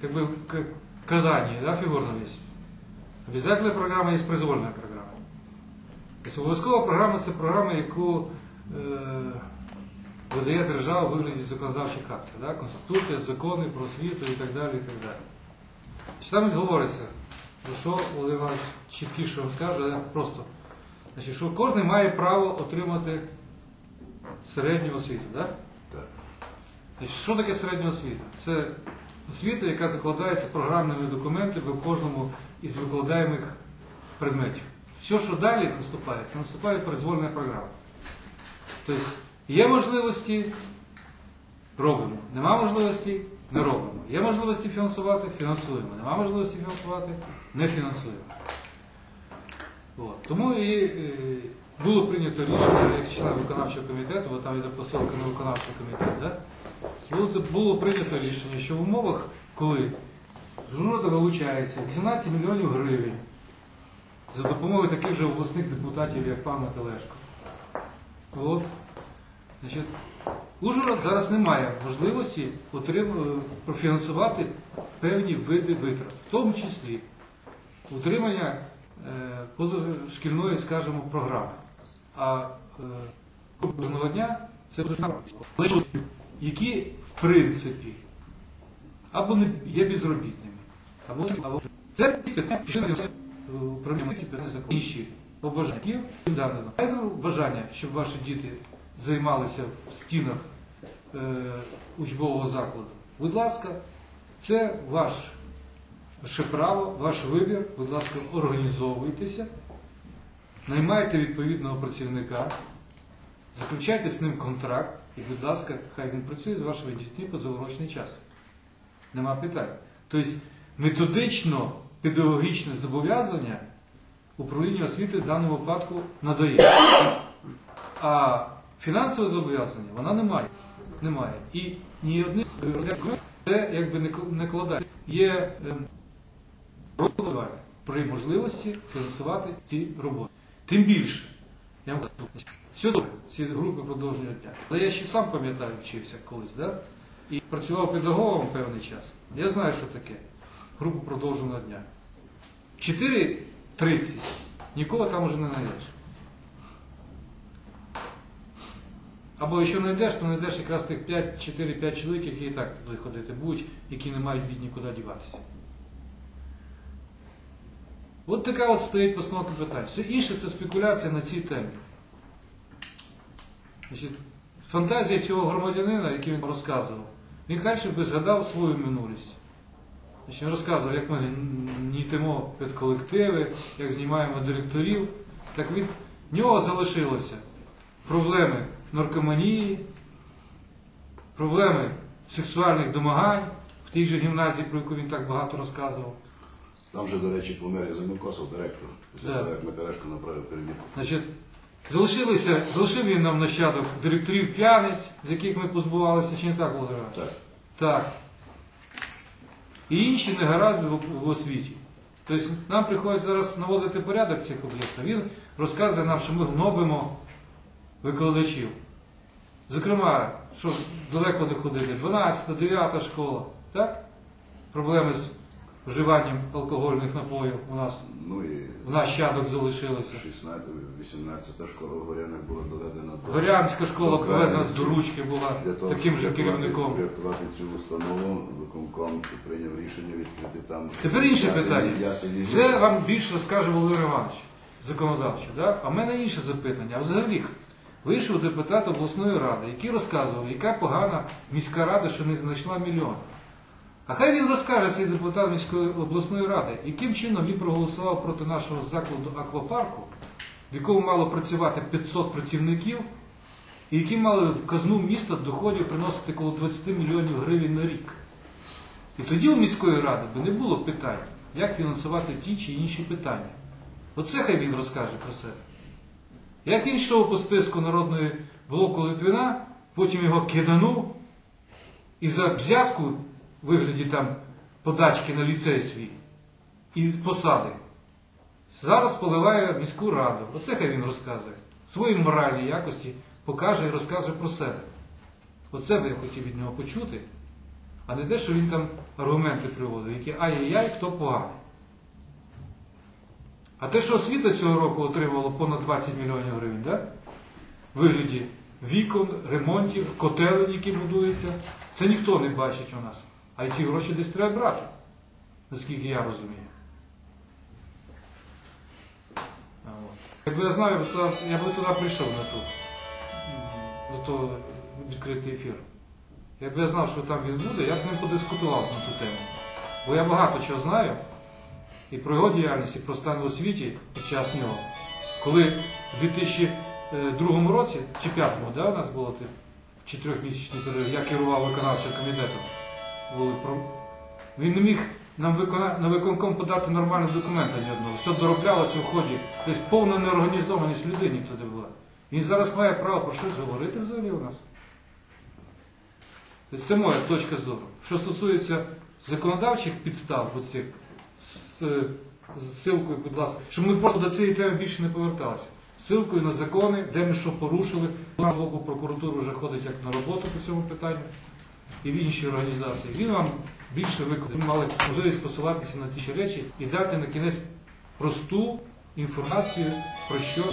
как бы к катанию, да, фигурном есть. Обязательна програма є произвольна програма. Тобто обов'язкова програма це програма, яку е, видає держава у вигляді законодавчих актів. Да? Конституція, закони про освіту і так далі. І так далі. Чи там говориться, про що Володимир Іванович чіткіше вам скаже, я просто. Значить, що кожен має право отримати середню освіту. Да? Так. Значить, що таке середня освіта? Це освіта, яка закладається програмними документами в кожному із викладаємих предметів. Все, що далі наступає, це наступає произвольна програма. Тобто є можливості, робимо. Нема можливості, не робимо. Є можливості фінансувати, фінансуємо. Нема можливості фінансувати, не фінансуємо. От. Тому і е, було прийнято рішення, як член виконавчого комітету, бо там йде посилка на виконавчий комітет, да? Було, було прийнято рішення, що в умовах, коли з вилучається 18 мільйонів гривень за допомогою таких же обласних депутатів, як пан Телешко. От. Значить, Ужгород зараз не має можливості е, профінансувати певні види витрат, в тому числі утримання е, позашкільної, скажімо, програми. А е, кожного дня це програма, які в принципі або не є безробітними, або, або це управління ці інші побажання. Бажання, щоб ваші діти займалися в стінах е, учбового закладу. Будь ласка, це ваш ваше право, ваш вибір, будь ласка, організовуйтеся, наймайте відповідного працівника, заключайте з ним контракт і, будь ласка, хай він працює з вашими дітьми по заворочний час. Нема питань. Тобто методично педагогічне зобов'язання управління освіти в даному випадку надає. А фінансове зобов'язання вона не має. Немає. І ні одне це якби не кл- не кладає. Є розвивання при можливості фінансувати ці роботи. Тим більше, я вам все добре, ці групи продовження дня. Але я ще сам пам'ятаю, вчився колись, да? і працював педагогом певний час. Я знаю, що таке група продовженого дня. 4.30 нікого там уже не знайдеш. Або якщо знайдеш, то знайдеш якраз тих 4-5 чоловік, які і так туди ходити будуть, які не мають від нікуди діватися. От така от стоїть постановка питань. Все інше це спекуляція на цій темі. Значить, фантазія цього громадянина, який він розказував, він краще би згадав свою минулість. Значить, він розказував, як ми нітимо під колективи, як знімаємо директорів. Так від нього залишилося проблеми наркоманії, проблеми сексуальних домагань в тій же гімназії, про яку він так багато розказував. Там же, до речі, помер Замикосов, директор, після Так. того, як Метерешко направив перевірку. Значить, залишилися, залишив він нам нащадок директорів п'яниць, з яких ми позбувалися, чи не так, Володимир? Так. Так. І інші негаразди в, в освіті. Тобто нам приходить зараз наводити порядок в цих об'єктах. Він розказує нам, що ми гнобимо викладачів. Зокрема, що далеко не ходити, 12, 9 школа, так? Проблеми з вживанням алкогольних напоїв у нас Ну і в нащадок залишилися. 16, 18 школа в Горянах була доведена до... Горянська школа проведена до ручки була Для того, таким щоб же врятувати- керівником. Врятувати цю установу, виконком прийняв рішення відкрити там... Тепер інше ясені- питання. ясені Це вам більше розкаже Володимир Іванович, законодавчо. Да? А в мене інше запитання. А взагалі, вийшов депутат обласної ради, який розказував, яка погана міська рада, що не знайшла мільйон. А хай він розкаже цей депутат міської обласної ради, яким чином він проголосував проти нашого закладу аквапарку, в якому мало працювати 500 працівників, і які мали в казну міста доходів приносити коло 20 мільйонів гривень на рік. І тоді у міської ради би не було питань, як фінансувати ті чи інші питання. Оце хай він розкаже про себе. Як він йшов по списку народної блоку Литвина, потім його киданув і за взятку вигляді там подачки на ліцей свій і посади. Зараз поливає міську раду. Оце хай він розказує. Свої моральні якості покаже і розкаже про себе. Оце би я хотів від нього почути. а не те, що він там аргументи приводив, які ай-яй-яй, хто поганий. А те, що освіта цього року отримала понад 20 мільйонів гривень, да? вигляді вікон, ремонтів, котелень, які будуються, це ніхто не бачить у нас. А ці гроші десь треба брати, наскільки я розумію. От. Якби я знав, я б туди, я б туди прийшов на ту, м, на то відкритий ефір. Якби я знав, що там він буде, я б з ним подискутував на ту тему. Бо я багато чого знаю і про його діяльність, і про стан в освіті під час нього. Коли в 2002 році, чи 2005, да, у нас було чи трьохмісячний я керував виконавчим комітетом. Він не міг нам на виконком подати нормальний документ ні одного. Все дороблялося в ході. Тобто повна неорганізованість людини туди була. Він зараз має право про щось говорити взагалі у нас. Тобто Це моя точка зору. Що стосується законодавчих підстав, оцих, з силкою, будь ласка, щоб ми просто до цієї теми більше не поверталися. Силкою на закони, де ми що порушили. З боку прокуратура вже ходить як на роботу по цьому питанню і в інші організації. Він вам більше викладе. Ви мали можливість посилатися на ті речі і дати на кінець просту інформацію про що